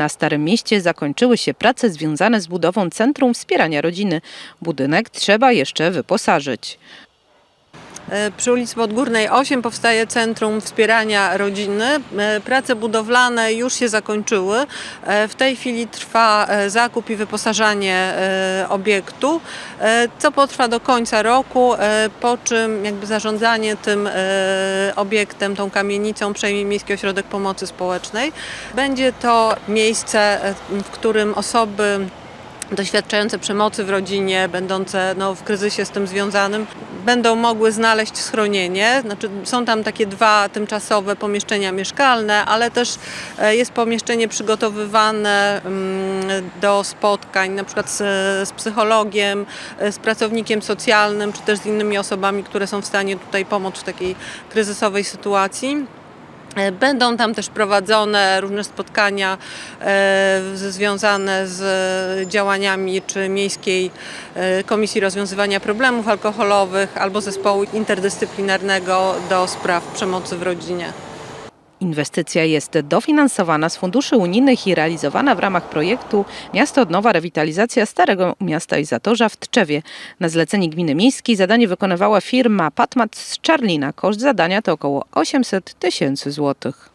Na Starym Mieście zakończyły się prace związane z budową Centrum Wspierania Rodziny. Budynek trzeba jeszcze wyposażyć. E, Przy ulicy Podgórnej 8 powstaje Centrum Wspierania Rodziny. E, Prace budowlane już się zakończyły. E, W tej chwili trwa zakup i wyposażanie obiektu, co potrwa do końca roku, po czym jakby zarządzanie tym obiektem, tą kamienicą przejmie Miejski Ośrodek Pomocy Społecznej. Będzie to miejsce, w którym osoby doświadczające przemocy w rodzinie, będące no, w kryzysie z tym związanym, będą mogły znaleźć schronienie. Znaczy, są tam takie dwa tymczasowe pomieszczenia mieszkalne, ale też e, jest pomieszczenie przygotowywane mm, do spotkań, na przykład z, z psychologiem, e, z pracownikiem socjalnym, czy też z innymi osobami, które są w stanie tutaj pomóc w takiej kryzysowej sytuacji. E, Będą tam też prowadzone różne spotkania e, związane z e, działaniami czy Miejskiej Komisji Rozwiązywania Problemów Alkoholowych albo zespołu interdyscyplinarnego do spraw przemocy w rodzinie. Inwestycja jest dofinansowana z funduszy unijnych i realizowana w ramach projektu Miasto od Nowa Rewitalizacja Starego Miasta i Zatorza w Tczewie. Na zlecenie Gminy Miejskiej zadanie wykonywała firma Patmat z Czarlina. Koszt zadania to około 800 tysięcy złotych.